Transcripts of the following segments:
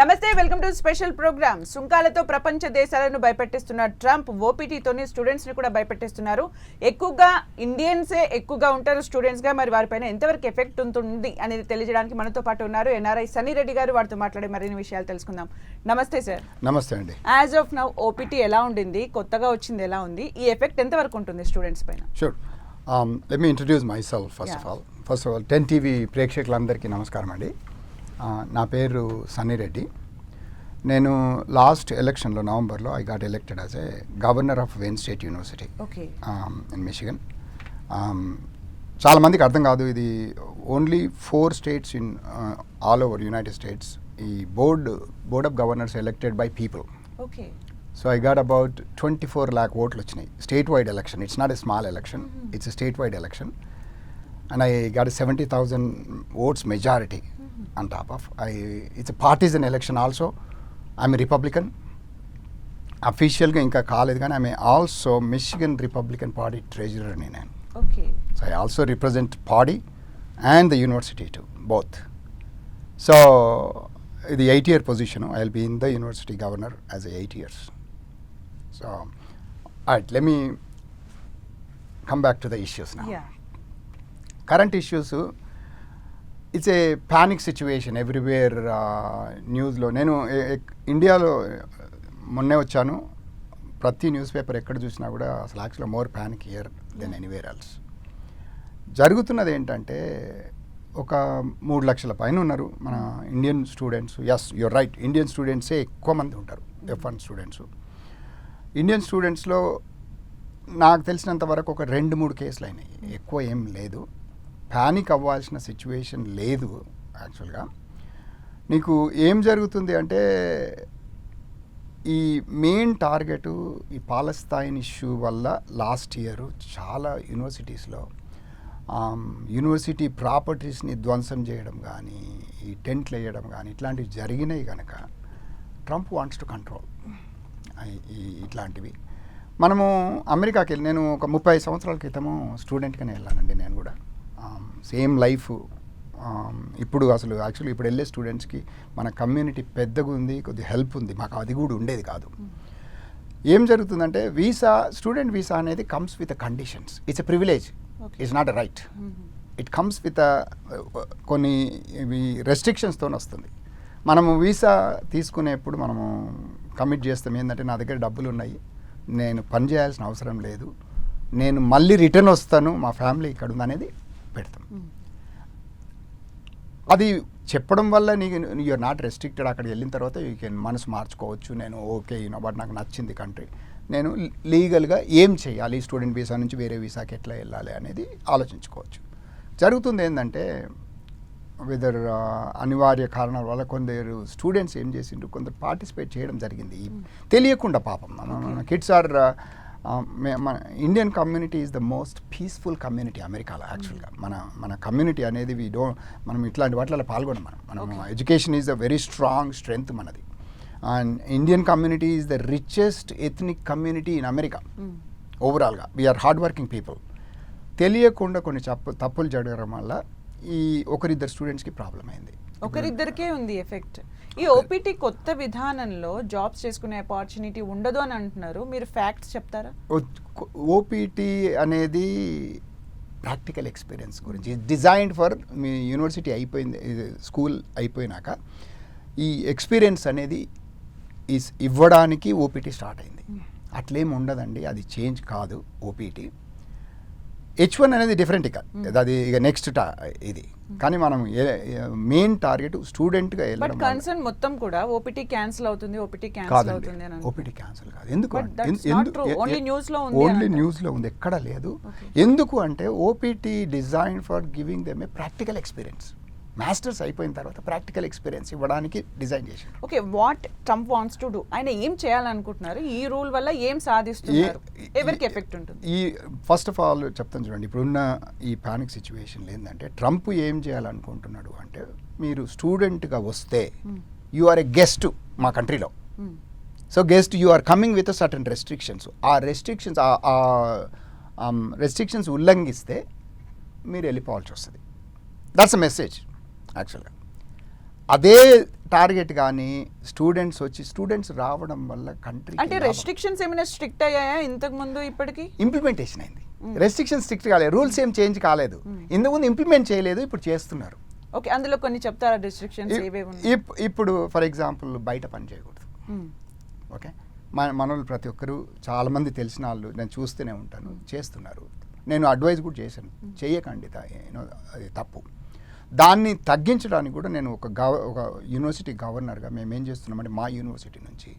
నమస్తే welcome to special program. సుంకాలతో ప్రపంచ దేశాలను భయపెట్టిస్తున్న ట్రంప్ ఓపీటీతోని స్టూడెంట్స్ని కూడా భయపెట్టిస్తున్నారు. ఎక్కువగా ఇండియన్సే ఎక్కువగా ఉంటారు స్టూడెంట్స్గా మరి వారిపైన ఎంతవరకు ఎఫెక్ట్ ఉంటుంది అనేది తెలియజేయడానికి మనతో పాటు ఉన్నారు ఎన్ఆర్ఐ సన్నీ రెడ్డి గారు. వారితో మాట్లాడే మరిన్ని విషయాలు తెలుసుకుందాం. నమస్తే సార్. నమస్తే అండి. యాజ్ ఆఫ్ నౌ ఓపీటీ ఎలా ఉండింది? కొత్తగా వచ్చింది ఎలా ఉంది? ఈ ఎఫెక్ట్ ఎంతవరకు ఉంటుంది స్టూడెంట్స్ పైన? Sure let me introduce myself first of. All first of all ten TV ప్రేక్షకులందరికీ నమస్కారం అండి. నా పేరు సన్నీ రెడ్డి. నేను లాస్ట్ ఎలక్షన్లో నవంబర్లో I got elected as a governor of Wayne State University okay. In Michigan. చాలామందికి అర్థం కాదు ఇది only four states in all over United States. ఈ board board of governors elected by people. Okay. So I got about twenty four lakh ఓట్లు వచ్చినాయి. State wide election. It's not a small election. It's state wide election. And I got seventy thousand votes majority. On top of I it's partisan election also I'm Republican అఫీషియల్గా ఇంకా కాలేదు కానీ ఆమె also Michigan Republican party ట్రెజరర్ని నేను. Okay so I also represent body and the university to both so ఇది eight year position I will be in the university governor as eight years so at let me come back to the issues నా yeah current issues it's a panic situation everywhere న్యూస్లో నేను ఇండియాలో మొన్నే వచ్చాను. ప్రతి news paper ఎక్కడ చూసినా కూడా అసలు యాక్చువల్గా more panic year then anywhere else జరుగుతున్నది ఏంటంటే ఒక మూడు లక్షల పైన ఉన్నారు మన Indian students yes you're right Indian స్టూడెంట్సే ఎక్కువ మంది ఉంటారు. ఎఫ్ వన్ స్టూడెంట్స్ ఇండియన్ స్టూడెంట్స్లో నాకు తెలిసినంత వరకు ఒక రెండు మూడు కేసులు అయినాయి. ఎక్కువ ఏం లేదు. ప్యానిక్ అవ్వాల్సిన సిచ్యువేషన్ లేదు యాక్చువల్గా నీకు ఏం జరుగుతుంది అంటే ఈ మెయిన్ టార్గెట్ ఈ పాలస్తాయిన్ ఇష్యూ వల్ల లాస్ట్ ఇయర్ చాలా యూనివర్సిటీస్లో యూనివర్సిటీ ప్రాపర్టీస్ని ధ్వంసం చేయడం కానీ ఈ టెంట్లు వేయడం కానీ ఇట్లాంటివి జరిగినాయి కనుక ట్రంప్ వాంట్స్ టు కంట్రోల్ ఇట్లాంటివి. మనము అమెరికాకి వెళ్ళి నేను ఒక ముప్పై సంవత్సరాల క్రితము స్టూడెంట్గానే వెళ్ళానండి నేను కూడా. సేమ్ లైఫ్ ఇప్పుడు అసలు యాక్చువల్లీ ఇప్పుడు వెళ్ళే స్టూడెంట్స్కి మన కమ్యూనిటీ పెద్దగా ఉంది కొద్ది హెల్ప్ ఉంది. మాకు అది కూడా ఉండేది కాదు. ఏం జరుగుతుందంటే వీసా స్టూడెంట్ వీసా అనేది comes with conditions it's a privilege. It's not a right it comes with కొన్ని రెస్ట్రిక్షన్స్తో వస్తుంది. మనము వీసా తీసుకునేప్పుడు మనము కమిట్ చేస్తాం. ఏంటంటే నా దగ్గర డబ్బులు ఉన్నాయి. నేను పని చేయాల్సిన అవసరం లేదు. నేను మళ్ళీ రిటర్న్ వస్తాను. మా ఫ్యామిలీ ఇక్కడ ఉందనేది పెడతాం. అది చెప్పడం వల్ల నీకు యూఆర్ నాట్ రెస్ట్రిక్టెడ్ అక్కడికి వెళ్ళిన తర్వాత యూ కెన్ మనసు మార్చుకోవచ్చు. నేను ఓకే యూనో బట్ నాకు నచ్చింది కంట్రీ. నేను లీగల్గా ఏం చేయాలి? స్టూడెంట్ వీసా నుంచి వేరే వీసాకి ఎట్లా వెళ్ళాలి అనేది ఆలోచించుకోవచ్చు. జరుగుతుంది ఏంటంటే వెదర్ అనివార్య కారణాల వల్ల కొందరు స్టూడెంట్స్ ఏం చేసిండ్రు? కొందరు పార్టిసిపేట్ చేయడం జరిగింది. తెలియకుండా పాపం. మన కిడ్స్ ఆర్ మన Indian community is the most peaceful community అమెరికాలో యాక్చువల్గా మన మన కమ్యూనిటీ అనేది వీ డో మనం ఇట్లాంటి వాటిలో పాల్గొనం మనం. మనం education is a very strong strength మనది. And Indian community is the richest ethnic community in America ఓవరాల్గా వీఆర్ హార్డ్ వర్కింగ్ పీపుల్ తెలియకుండా కొన్ని తప్పు తప్పులు జరగడం వల్ల ఈ ఒకరిద్దరు స్టూడెంట్స్కి ప్రాబ్లం అయింది. ఒకరిద్దరికే ఉంది ఎఫెక్ట్. ఈ ఓపీటీ కొత్త విధానంలో జాబ్స్ చేసుకునే ఆపర్చునిటీ ఉండదు అని అంటున్నారు. మీరు ఫ్యాక్ట్స్ చెప్తారా? ఓపీటీ అనేది ప్రాక్టికల్ ఎక్స్పీరియన్స్ గురించి. డిజైన్డ్ ఫర్ మీ యూనివర్సిటీ అయిపోయింది స్కూల్ అయిపోయినాక ఈ ఎక్స్పీరియన్స్ అనేది ఇవ్వడానికి ఓపీటీ స్టార్ట్ అయింది. అట్లేం ఉండదండి అది చేంజ్ కాదు ఓపీటీ హెచ్ వన్ అనేది డిఫరెంట్ ఇక. అది ఇక నెక్స్ట్ టా ఇది. కానీ మనం మెయిన్ టార్గెట్ స్టూడెంట్గా వెళ్ళడం కన్సర్న్ మొత్తం కూడా ఓపీటీ క్యాన్సిల్ అవుతుంది ఓపీటీ క్యాన్సిల్ అవుతుంది ఓపీటీ క్యాన్సిల్ కాదు. ఎందుకు? But అంటే- that's ఎందు- not true. A- Only a- news లో ఉంది ఓన్లీ. న్యూస్లో ఉంది. ఎక్కడ లేదు. ఎందుకు అంటే OPT design for giving them a practical experience masters అయిపోయిన తర్వాత ప్రాక్టికల్ ఎక్స్పీరియన్స్ ఇవ్వడానికి డిజైన్ చేశారు. Okay what Trump wants to do? ఆయన ఏం చేయాలనుకుంటున్నారు? ఈ రూల్ వల్ల ఏం సాధిస్తున్నారు? ఎవరికి ఎఫెక్ట్ ఉంటుంది? ఈ ఫస్ట్ ఆఫ్ ఆల్ చెప్తాను చూడండి ఇప్పుడున్న ఈ పానిక్ సిచ్యువేషన్ ఏంటంటే ట్రంప్ ఏం చేయాలనుకుంటున్నాడు అంటే మీరు స్టూడెంట్గా వస్తే యు ఆర్ ఎ గెస్ట్ మా కంట్రీలో. So guest you are coming with certain restrictions ఆ రెస్ట్రిక్షన్స్ ఆ రెస్ట్రిక్షన్స్ ఉల్లంఘిస్తే మీరు వెళ్ళిపోవాల్సి వస్తుంది. దట్స్ అ మెసేజ్ యాక్చువల్గా అదే టార్గెట్ కానీ స్టూడెంట్స్ వచ్చి స్టూడెంట్స్ రావడం వల్ల కంట్రీ అంటే రెస్ట్రిక్షన్స్ ఏమైనా స్ట్రిక్ట్ అయ్యాయా ఇంతకు ముందు ఇప్పటికి? ఇంప్లిమెంటేషన్ అయింది. రెస్ట్రిక్షన్ స్ట్రిక్ట్ కాలేదు. రూల్స్ ఏం చేంజ్ కాలేదు. ఇంతకుముందు ఇంప్లిమెంట్ చేయలేదు ఇప్పుడు చేస్తున్నారు. ఓకే అందులో కొన్ని చెప్తారా రెస్ట్రిక్షన్స్ ఇప్పుడు ఫర్ ఎగ్జాంపుల్ బయట పని చేయకూడదు. ఓకే మన మనోళ్ళు ప్రతి ఒక్కరు చాలామంది తెలిసిన వాళ్ళు నేను చూస్తూనే ఉంటాను చేస్తున్నారు. నేను అడ్వైజ్ కూడా చేశాను. చేయకండి అది తప్పు. దాన్ని తగ్గించడానికి కూడా నేను ఒక గవ ఒక యూనివర్సిటీ గవర్నర్గా మేము ఏం చేస్తున్నామంటే మా యూనివర్సిటీ నుంచి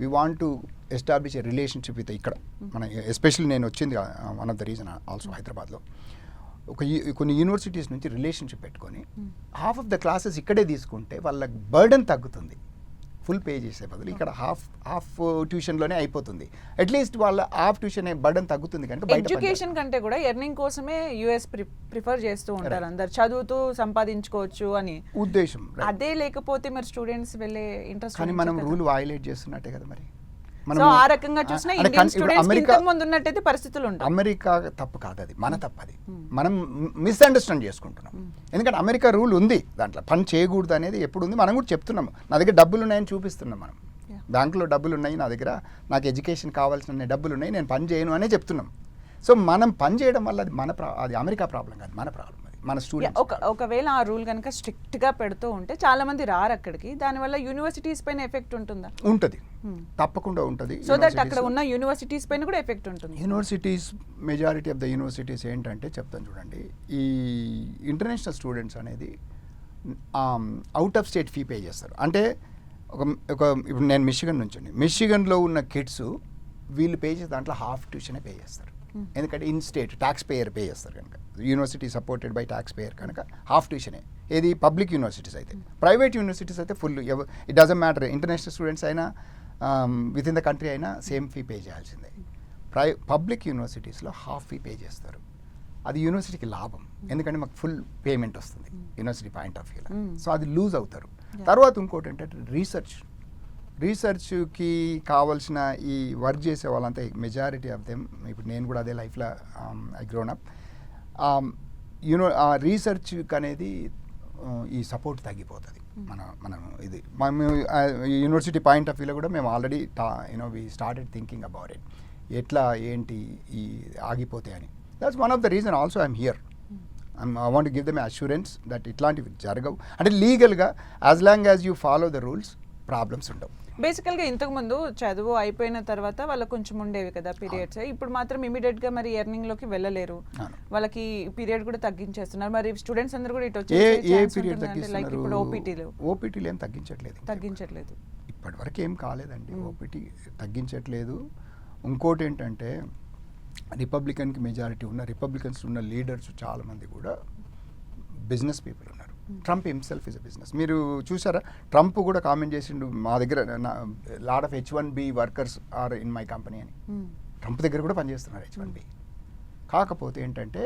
we want to establish a relationship with ఇక్కడ మన ఎస్పెషల్లీ నేను వచ్చింది one of the reason also హైదరాబాద్లో. ఒక కొన్ని యూనివర్సిటీస్ నుంచి రిలేషన్షిప్ పెట్టుకొని హాఫ్ ఆఫ్ ద క్లాసెస్ ఇక్కడే తీసుకుంటే వాళ్ళ బర్డెన్ తగ్గుతుంది. ఫుల్ పే చేసే బదులు ఇక్కడ హాఫ్ హాఫ్ ట్యూషన్లోనే అయిపోతుంది. అట్లీస్ట్ వాళ్ళ హాఫ్ ట్యూషన్ బర్డెన్ తగ్గుతుంది కనుక ఎడ్యుకేషన్ కంటే కూడా ఎర్నింగ్ కోసమే యుఎస్ ప్రిఫర్ చేస్తూ ఉంటారు అందరు. చదువుతూ సంపాదించుకోవచ్చు అని. ఉద్దేశం. అదే లేకపోతే మరి స్టూడెంట్స్ వెళ్ళే ఇంట్రెస్ట్ కానీ మనం రూల్ వైలేట్ చేస్తున్నట్టే కదా మరి. సో ఆ రకంగా చూసినా అంటే ఇండియన్ కన్- ఇప్పుడు స్టూడెంట్స్ అమెరికా ఇంతకు ముందు ఉన్నట్టయితే పరిస్థితులు ఉంటాయి. అమెరికా తప్పు కాదు అది మన తప్పు అది. మనం మిస్అండర్స్టాండ్ చేసుకుంటున్నాం. ఎందుకంటే అమెరికా రూల్ ఉంది దాంట్లో. పని చేయకూడదు అనేది ఎప్పుడు ఉంది మనం కూడా చెప్తున్నాము నా దగ్గర డబ్బులు ఉన్నాయని చూపిస్తున్నాం మనం. బ్యాంకులో డబ్బులు ఉన్నాయి నా దగ్గర నాకు ఎడ్యుకేషన్ కావాల్సిన డబ్బులు ఉన్నాయి నేను పని చేయను అనే చెప్తున్నాం. సో మనం పని చేయడం వల్ల అది మన ప్రా- అది అమెరికా ప్రాబ్లం కాదు మన ప్రాబ్లం. మన స్టూడెంట్స్ ఒక ఒకవేళ ఆ రూల్ కనుక స్ట్రిక్ట్గా పెడుతూ ఉంటే చాలా మంది రారు అక్కడికి. దానివల్ల యూనివర్సిటీస్ పైన ఎఫెక్ట్ ఉంటుందా? ఉంటుంది. తప్పకుండా ఉంటుంది. సో దట్ అక్కడ ఉన్న యూనివర్సిటీస్ పైన కూడా ఎఫెక్ట్ ఉంటుంది. Universities majority of the universities ఏంటంటే చెప్తాను చూడండి. ఈ ఇంటర్నేషనల్ స్టూడెంట్స్ అనేది out of state fee pay చేస్తారు. అంటే ఒక ఒక ఇప్పుడు నేను మిషిగన్ నుంచి మిషిగన్లో ఉన్న కిడ్స్ వీళ్ళు పే చేసే దాంట్లో హాఫ్ ట్యూషనే పే చేస్తారు. ఎందుకంటే in state tax payer pay చేస్తారు కనుక. University supported by tax payer కనుక హాఫ్ ట్యూషనే ఏది? పబ్లిక్ యూనివర్సిటీస్ అయితే. ప్రైవేట్ యూనివర్సిటీస్ అయితే full it doesn't matter international students అయినా విత్ ఇన్ ద కంట్రీ అయినా సేమ్ ఫీ పే చేయాల్సిందే. ప్రై పబ్లిక్ యూనివర్సిటీస్లో హాఫ్ ఫీ పే చేస్తారు. అది యూనివర్సిటీకి లాభం. ఎందుకంటే మాకు ఫుల్ పేమెంట్ వస్తుంది. యూనివర్సిటీ పాయింట్ ఆఫ్ వ్యూలో. సో అది లూజ్ అవుతారు. తర్వాత ఇంకోటి ఏంటంటే రీసెర్చ్ రీసెర్చ్కి కావాల్సిన ఈ వర్క్ చేసే వాళ్ళంతా మెజారిటీ ఆఫ్ దెమ్ ఇప్పుడు నేను కూడా అదే లైఫ్లో ఐ గ్రోన్ అప్ యూనో ఆ రీసెర్చ్కి అనేది ఈ సపోర్ట్ తగ్గిపోతుంది. మన మనం ఇది మేము యూనివర్సిటీ పాయింట్ ఆఫ్ వ్యూలో కూడా మేము already you know we started thinking about it ఎట్లా ఏంటి ఈ ఆగిపోతే అని. That's one of the reason also I'm here I want give them assurance that ఇట్లాంటివి జరగవు. అంటే లీగల్గా as long as you follow the rules problems ఉండవు. బేసికల్గా ఇంతకు ముందు చదువు అయిపోయిన తర్వాత వాళ్ళకి కొంచెం ఉండేవి కదా పీరియడ్స్. ఇప్పుడు మాత్రం ఇమీడియట్గా మరి ఎర్నింగ్లోకి వెళ్ళలేరు. వాళ్ళకి పీరియడ్ కూడా తగ్గించేస్తున్నారు. మరి స్టూడెంట్స్ అందరూ కూడా ఇటు వచ్చే లైక్ ఇప్పుడు ఓపీటీలు. ఓపీటీలు ఏం తగ్గించట్లేదు. తగ్గించట్లేదు. ఇప్పటి వరకు ఏం కాలేదండి. ఓపీటీ తగ్గించట్లేదు. ఇంకోటి ఏంటంటే రిపబ్లికన్కి మెజారిటీ ఉన్న రిపబ్లికన్స్ ఉన్న లీడర్స్ చాలామంది కూడా బిజినెస్ పీపుల్ ఉన్నారు. Trump himself is a business మీరు చూసారా? ట్రంప్ కూడా కామెంట్ చేసిండు మా దగ్గర lot of H one B workers are in my company అని. ట్రంప్ దగ్గర కూడా పనిచేస్తున్నారు హెచ్ వన్ బి కాకపోతే ఏంటంటే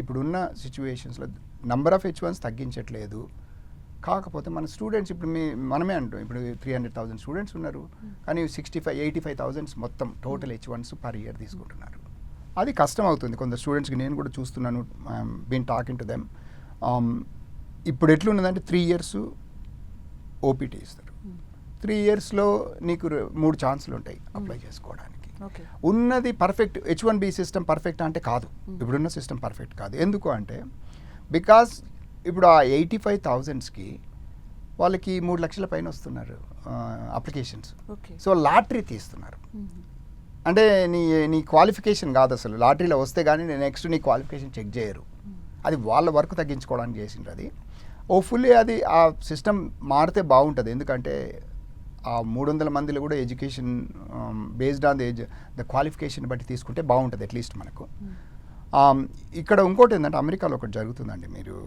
ఇప్పుడున్న సిచ్యువేషన్స్లో నంబర్ ఆఫ్ హెచ్ వన్స్ తగ్గించట్లేదు. కాకపోతే మన స్టూడెంట్స్ ఇప్పుడు మీ మనమే అంటాం. ఇప్పుడు త్రీ హండ్రెడ్ థౌసండ్ స్టూడెంట్స్ ఉన్నారు. కానీ sixty five eighty five thousands మొత్తం total H ones per year తీసుకుంటున్నారు. అది కష్టం అవుతుంది. కొంత స్టూడెంట్స్కి నేను కూడా చూస్తున్నాను. బీన్ టాకింగ్ టు దెమ్ ఇప్పుడు ఎట్లున్నదంటే త్రీ ఇయర్స్ ఓపీటీ ఇస్తారు. త్రీ ఇయర్స్లో నీకు మూడు ఛాన్సులు ఉంటాయి అప్లై చేసుకోవడానికి. ఉన్నది perfect H one B system perfect అంటే కాదు. ఇప్పుడున్న సిస్టమ్ పర్ఫెక్ట్ కాదు. ఎందుకు అంటే బికాస్ ఇప్పుడు ఆ ఎయిటీ ఫైవ్ థౌజండ్స్కి వాళ్ళకి మూడు లక్షల పైన వస్తున్నారు అప్లికేషన్స్ ఓకే సో లాటరీ తీస్తున్నారు. అంటే నీ నీ క్వాలిఫికేషన్ కాదు అసలు. లాటరీలో వస్తే కానీ నెక్స్ట్ నీ క్వాలిఫికేషన్ చెక్ చేయరు. అది వాళ్ళ వర్క్ తగ్గించుకోవడానికి చేసిండ్రు అది. ఓ ఫుల్లీ అది ఆ సిస్టమ్ మారితే బాగుంటుంది. ఎందుకంటే ఆ మూడు వందల మందిలో కూడా education based on the age the qualification బట్టి తీసుకుంటే బాగుంటుంది అట్లీస్ట్ మనకు. Um, ఇక్కడ ఇంకోటి ఏంటంటే అమెరికాలో ఒకటి జరుగుతుందండి మీరు.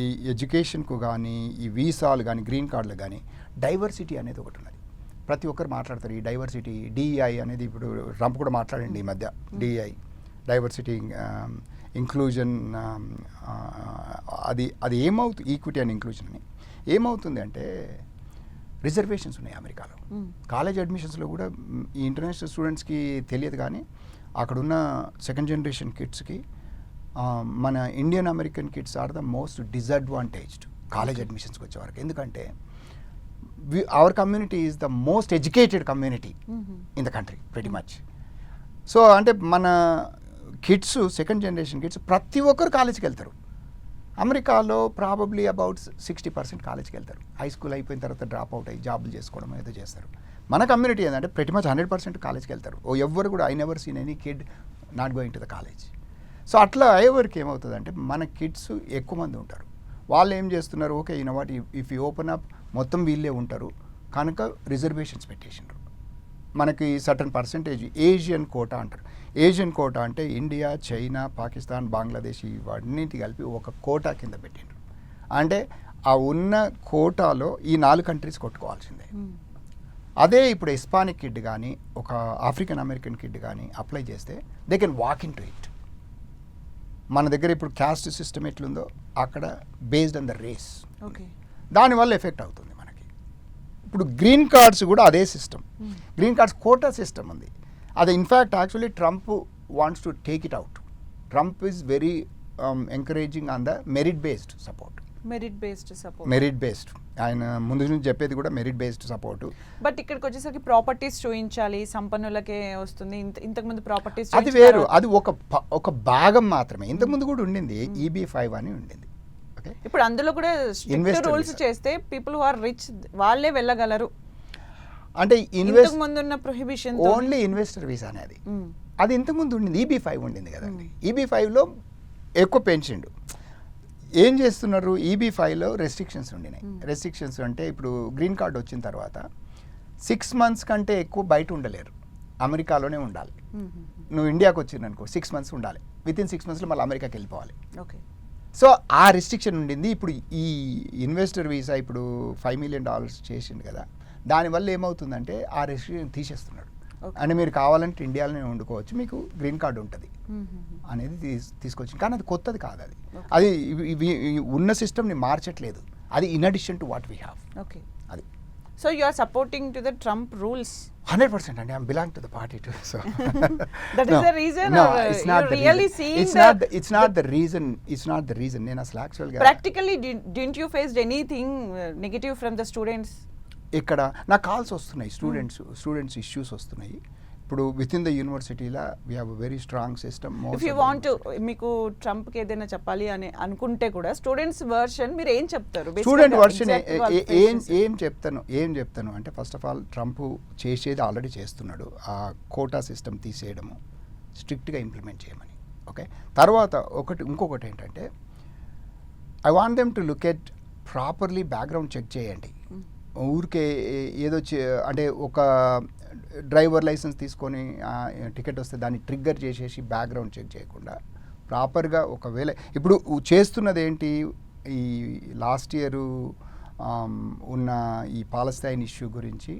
ఈ ఎడ్యుకేషన్కు కానీ ఈ వీసాలు కానీ గ్రీన్ కార్డులు కానీ డైవర్సిటీ అనేది ఒకటి ఉన్నది. ప్రతి ఒక్కరు మాట్లాడతారు ఈ డైవర్సిటీ డిఈఐ అనేది ఇప్పుడు ట్రంప్ కూడా మాట్లాడండి ఈ మధ్య డిఈఐ డైవర్సిటీ ఇంక్లూజన్ అది అది ఏమవుతుంది ఈక్విటీ అండ్ ఇంక్లూజన్ అని. ఏమవుతుంది అంటే రిజర్వేషన్స్ ఉన్నాయి అమెరికాలో. కాలేజ్ అడ్మిషన్స్లో కూడా ఈ ఇంటర్నేషనల్ స్టూడెంట్స్కి తెలియదు కానీ అక్కడున్న సెకండ్ జనరేషన్ కిడ్స్కి మన Indian American kids are the most disadvantaged college అడ్మిషన్స్కి వచ్చేవారికి ఎందుకంటే our community is the most educated community in the country very much so అంటే మన కిడ్స్ సెకండ్ జనరేషన్ కిడ్స్ ప్రతి ఒక్కరు కాలేజీకి వెళ్తారు. అమెరికాలో ప్రాబబ్లీ అబౌట్ సిక్స్టీ పర్సెంట్ కాలేజీకి వెళ్తారు. హై స్కూల్ అయిపోయిన తర్వాత డ్రాప్ అవుట్ అయ్యి జాబులు చేసుకోవడం ఏదో చేస్తారు. మన కమ్యూనిటీ ఏంటంటే ప్రతి మచ్ హండ్రెడ్ పర్సెంట్ కాలేజ్కి వెళ్తారు. ఓ ఎవ్వరు కూడా I never seen any kid not going to the college so అట్లా అయ్యేవరకు ఏమవుతుందంటే మన కిడ్స్ ఎక్కువ మంది ఉంటారు. వాళ్ళు ఏం చేస్తున్నారు? ఓకే ఈయన వాటి ఇఫ్ యూ ఓపెన్ అప్ మొత్తం వీళ్ళే ఉంటారు. కనుక రిజర్వేషన్స్ పెట్టేసిండ్రు. మనకి సర్టన్ పర్సంటేజ్ ఏషియన్ కోటా అంటారు. ఏషియన్ కోటా అంటే ఇండియా చైనా పాకిస్తాన్ బంగ్లాదేశ్ ఇవన్నిటి కలిపి ఒక కోటా కింద పెట్టిండ్రు. అంటే ఆ ఉన్న కోటాలో ఈ నాలుగు కంట్రీస్ కొట్టుకోవాల్సిందే. అదే ఇప్పుడు ఎస్పానిక్ కిడ్ కానీ ఒక ఆఫ్రికన్ అమెరికన్ కిడ్ కానీ అప్లై చేస్తే they can walk in to it మన దగ్గర ఇప్పుడు క్యాస్ట్ సిస్టమ్ ఎట్లుందో అక్కడ based on the race okay. దానివల్ల ఎఫెక్ట్ అవుతుంది మనకి. ఇప్పుడు గ్రీన్ కార్డ్స్ కూడా అదే system. Green cards quota system ఉంది. అది in fact actually Trump wants to take it out Trump is very encouraging on the merit based support merit based support merit based ఆయన ముందు నుంచి చెప్పేది కూడా మెరిట్ బేస్డ్ సపోర్ట్ బట్ ఇక్కడికి వచ్చేసరికి properties చూపించాలి సంపన్నులకే వస్తుంది. ఇంత ఇంతకు ముందు ప్రాపర్టీస్ అది వేరు. అది ఒక ఒక భాగం మాత్రమే. ఇంతకుముందు కూడా ఉండింది. ఈబీ ఫైవ్ అని ఉండింది. ఇప్పుడు అందులో కూడా రూల్స్. చేస్తే పీపుల్ హు ఆర్ రిచ్ వాళ్ళే వెళ్ళగలరు. అంటే ఇన్వెస్ట్ ముందు ఉన్న ప్రొహిబిషన్ ఓన్లీ ఇన్వెస్టర్ వీసా అనేది. అది ఇంతకుముందు ఉండింది. ఈబీ ఫైవ్ ఉండింది కదండి. ఈబీ ఫైవ్లో ఎక్కువ పెంచిండు ఏం చేస్తున్నారు? ఈబీ ఫైవ్లో రెస్ట్రిక్షన్స్ ఉండినాయి. రెస్ట్రిక్షన్స్ అంటే ఇప్పుడు గ్రీన్ కార్డ్ వచ్చిన తర్వాత సిక్స్ మంత్స్ కంటే ఎక్కువ బయట ఉండలేరు. అమెరికాలోనే ఉండాలి. నువ్వు ఇండియాకి వచ్చిందనుకో సిక్స్ మంత్స్ ఉండాలి. విత్ ఇన్ సిక్స్ మంత్స్లో మళ్ళీ అమెరికాకి వెళ్ళిపోవాలి. ఓకే. సో ఆ రిస్ట్రిక్షన్ ఉండింది. ఇప్పుడు ఈ ఇన్వెస్టర్ వీసా ఇప్పుడు ఫైవ్ మిలియన్ డాలర్స్ చేసిండు కదా. దానివల్ల ఏమవుతుందంటే ఆ రెస్ట్రిక్షన్ తీసేస్తున్నాడు. అంటే మీరు కావాలంటే ఇండియాలోనే వండుకోవచ్చు మీకు గ్రీన్ కార్డు ఉంటుంది అనేది తీస్ తీసుకొచ్చింది. కానీ అది కొత్తది కాదు అది. అది ఉన్న సిస్టమ్ని మార్చట్లేదు. అది in addition to what we have okay అది. So you are supporting to the Trump rules hundred percent అండి. I'm belong to the party too so the reason or, uh, it's not really seeing it's not it's not the reason it's not the reason నేను అసలు యాక్చువల్గా practically didn't you faced anything negative from the students ఇక్కడ నాకు calls వస్తున్నాయి students students issues వస్తున్నాయి. ఇప్పుడు with in the యూనివర్సిటీలో we have very strong system if you want మీకు ట్రంప్కి ఏదైనా చెప్పాలి అని అనుకుంటే కూడా స్టూడెంట్స్ వర్షన్ మీరు ఏం చెప్తారు? స్టూడెంట్ వర్షన్ ఏం ఏం చెప్తాను? ఏం చెప్తాను అంటే ఫస్ట్ ఆఫ్ ఆల్ ట్రంప్ చేసేది ఆల్రెడీ చేస్తున్నాడు ఆ కోటా సిస్టమ్ తీసేయడము స్ట్రిక్ట్గా ఇంప్లిమెంట్ చేయమని ఓకే తర్వాత ఒకటి ఇంకొకటి ఏంటంటే I want them to look at properly background check చేయండి. ఊరికే ఏదో అంటే ఒక డ్రైవర్ లైసెన్స్ తీసుకొని టికెట్ వస్తే దాన్ని ట్రిగ్గర్ చేసేసి బ్యాక్గ్రౌండ్ చెక్ చేయకుండా ప్రాపర్గా ఒకవేళ ఇప్పుడు చేస్తున్నది ఏంటి ఈ లాస్ట్ ఇయర్ ఉన్న ఈ పాలస్తైన్ ఇష్యూ గురించి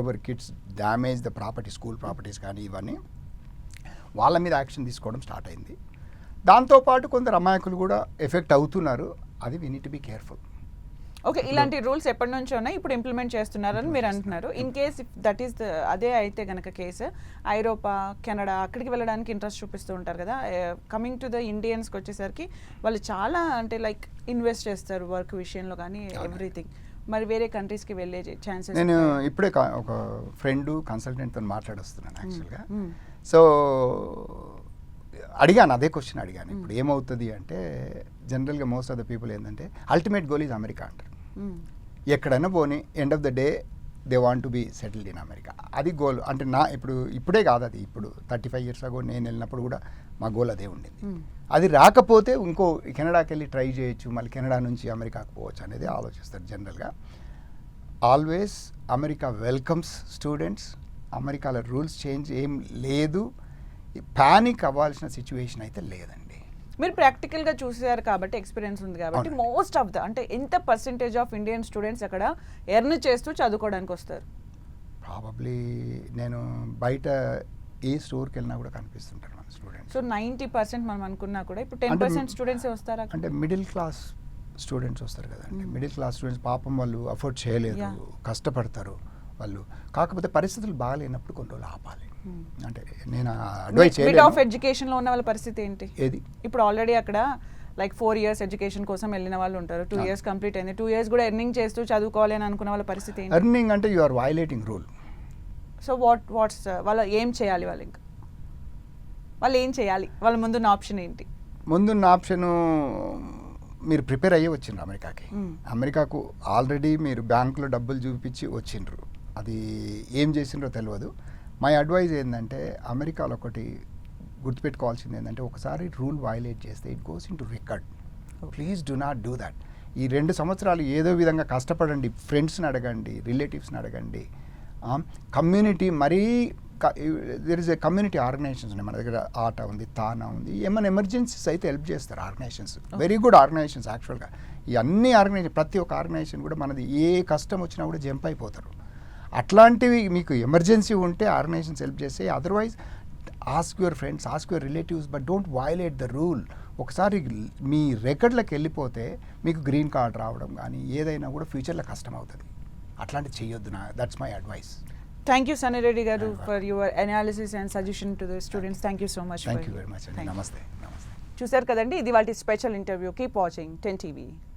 ever kids damage the property school properties కానీ ఇవన్నీ వాళ్ళ మీద యాక్షన్ తీసుకోవడం స్టార్ట్ అయింది. దాంతోపాటు కొందరు అమాయకులు కూడా ఎఫెక్ట్ అవుతున్నారు. అది we need be careful okay ఇలాంటి రూల్స్ ఎప్పటి నుంచో ఉన్నాయి ఇప్పుడు ఇంప్లిమెంట్ చేస్తున్నారని మీరు అంటున్నారు. ఇన్ కేస్ దట్ ఈస్ అదే అయితే గనక కేసు ఐరోపా కెనడా అక్కడికి వెళ్ళడానికి ఇంట్రెస్ట్ చూపిస్తూ ఉంటారు కదా. కమింగ్ టు ద ఇండియన్స్కి వచ్చేసరికి వాళ్ళు చాలా అంటే లైక్ ఇన్వెస్ట్ చేస్తారు వర్క్ విషయంలో కానీ. ఎవ్రీథింగ్ మరి వేరే కంట్రీస్కి వెళ్ళే ఛాన్సెస్ నేను ఇప్పుడే ఒక ఫ్రెండ్ కన్సల్టెంట్తో మాట్లాడొస్తున్నాను యాక్చువల్గా Hmm. సో అడిగాను అదే క్వశ్చన్ అడిగాను. ఇప్పుడు ఏమవుతుంది అంటే జనరల్గా మోస్ట్ ఆఫ్ ద పీపుల్ ఏంటంటే అల్టిమేట్ గోల్ ఈజ్ అమెరికా అంటారు. ఎక్కడైనా పోని end of the day they want to be settled in America అది గోల్ అంటే నా ఇప్పుడు ఇప్పుడే కాదు అది. ఇప్పుడు థర్టీ ఫైవ్ ఇయర్స్ అగో నేను వెళ్ళినప్పుడు కూడా మా గోల్ అదే ఉండింది. అది రాకపోతే ఇంకో కెనడాకి వెళ్ళి ట్రై చేయొచ్చు. మళ్ళీ కెనడా నుంచి అమెరికాకు పోవచ్చు అనేది ఆలోచిస్తారు జనరల్గా. ఆల్వేస్ అమెరికా వెల్కమ్స్ స్టూడెంట్స్ అమెరికాలో రూల్స్ చేంజ్ ఏం లేదు. ప్యానిక్ అవ్వాల్సిన సిచ్యువేషన్ అయితే లేదండి. మీరు ప్రాక్టికల్గా చూసారు కాబట్టి ఎక్స్పీరియన్స్ ఉంది కాబట్టి. మోస్ట్ ఆఫ్ ద అంటే ఎంత పర్సెంటేజ్ ఆఫ్ ఇండియన్ స్టూడెంట్స్ అక్కడ ఎర్న్ చేస్తూ చదువుకోవడానికి వస్తారు ప్రాబబ్లీ నేను బయట ఏ స్టోర్కి వెళ్ళినా కూడా కనిపిస్తుంటారు మన స్టూడెంట్స్ సో నైంటీ పర్సెంట్ మనం అనుకున్నా కూడా ఇప్పుడు టెన్ పర్సెంట్ స్టూడెంట్స్ వస్తారా? అంటే మిడిల్ క్లాస్ స్టూడెంట్స్ వస్తారు కదండి. మిడిల్ క్లాస్ స్టూడెంట్స్ పాపం వాళ్ళు అఫోర్డ్ చేయలేరు Yeah. కష్టపడతారు వాళ్ళు కాకపోతే పరిస్థితులు బాగాలేనప్పుడు కొన్ని రోజులు ఆపాలి. అంటే నేను అడ్వైస్ మిడ్ ఆఫ్ ఎడ్యుకేషన్లో ఉన్న వాళ్ళ పరిస్థితి ఏంటి? ఏది? ఇప్పుడు ఆల్రెడీ అక్కడ లైక్ ఫోర్ ఇయర్స్ ఎడ్యుకేషన్ కోసం వెళ్ళిన వాళ్ళు ఉంటారు. టూ. ఇయర్స్ కంప్లీట్ అయింది. టూ ఇయర్స్ కూడా ఎర్నింగ్ చేస్తూ చదువుకోవాలి అని అనుకున్న వాళ్ళ పరిస్థితి ఏంటి? ఎర్నింగ్ అంటే you are violating rule so what what's వాళ్ళు ఏం చేయాలి వాళ్ళు ఇంకా? వాళ్ళు ఏం చేయాలి? వాళ్ళ ముందున్న ఆప్షన్ ఏంటి? ముందున్న ఆప్షను మీరు ప్రిపేర్ అయ్యి వచ్చిండ్రు అమెరికాకి. అమెరికాకు ఆల్రెడీ మీరు బ్యాంకులో డబ్బులు చూపించి వచ్చిండ్రు. అది ఏం చేసిండ్రో తెలియదు మై అడ్వైజ్ ఏంటంటే అమెరికాలో ఒకటి గుర్తుపెట్టుకోవాల్సింది ఏంటంటే ఒకసారి రూల్ వైలేట్ చేస్తే it goes into record please do not do that ఈ రెండు సంవత్సరాలు ఏదో విధంగా కష్టపడండి ఫ్రెండ్స్ని అడగండి రిలేటివ్స్ని అడగండి. కమ్యూనిటీ మరీ there is a community organizations ఉన్నాయి. మన దగ్గర ఆట ఉంది తానా ఉంది. ఏమైనా ఎమర్జెన్సీస్ అయితే హెల్ప్ చేస్తారు ఆర్గనైజేషన్స్ వెరీ గుడ్ ఆర్గనైజేషన్స్ యాక్చువల్గా ఈ అన్ని ఆర్గనైజేషన్ ప్రతి ఒక్క ఆర్గనైజేషన్ కూడా మనది ఏ కష్టం వచ్చినా కూడా జంప్ అయిపోతారు. అట్లాంటివి మీకు ఎమర్జెన్సీ ఉంటే ఆర్గనైజేషన్స్ హెల్ప్ చేస్తే otherwise ask your friends ask your relatives but don't violate the rule. ఒకసారి మీ రికార్డులకు వెళ్ళిపోతే మీకు గ్రీన్ కార్డ్ రావడం కానీ ఏదైనా కూడా ఫ్యూచర్లో కష్టం అవుతుంది అట్లాంటివి చేయొద్దు నా that's my advice thank you Sunny Reddy గారు for your analysis and suggestion to the students thank you so much thank you very much నమస్తే నమస్తే చూసారు కదండి ఇది వాటి special interview keep watching ten TV